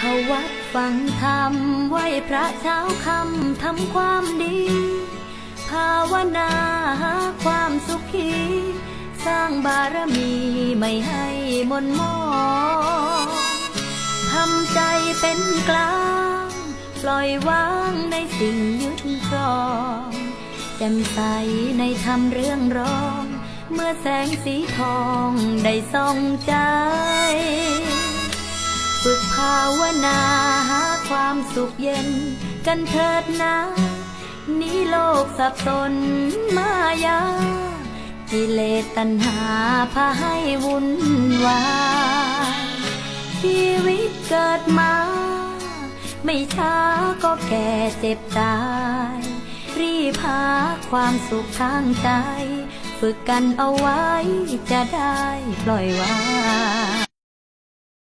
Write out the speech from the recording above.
เขาวัดฟังธรรมไหวพระเช้าคำทำความดี ภาวนาหาความสุขี สร้างบารมีไม่ให้มนมองทำใจเป็นกลาง ปล่อยวางในสิ่งยึดครองแจ่มใสในธรรมเรื่องร้อง เมื่อแสงสีทองได้ส่องใจาวนาหาความสุขเย็น กันเถิดนะนี้โลกสับสนมายากิเลสตัณหาพาให้วุ่นวายชีวิตเกิดมา ไม่ช้าก็แก่เจ็บตาย รีบหาความสุขทางใจ ฝึกกันเอาไว้จะได้ปล่อยวาง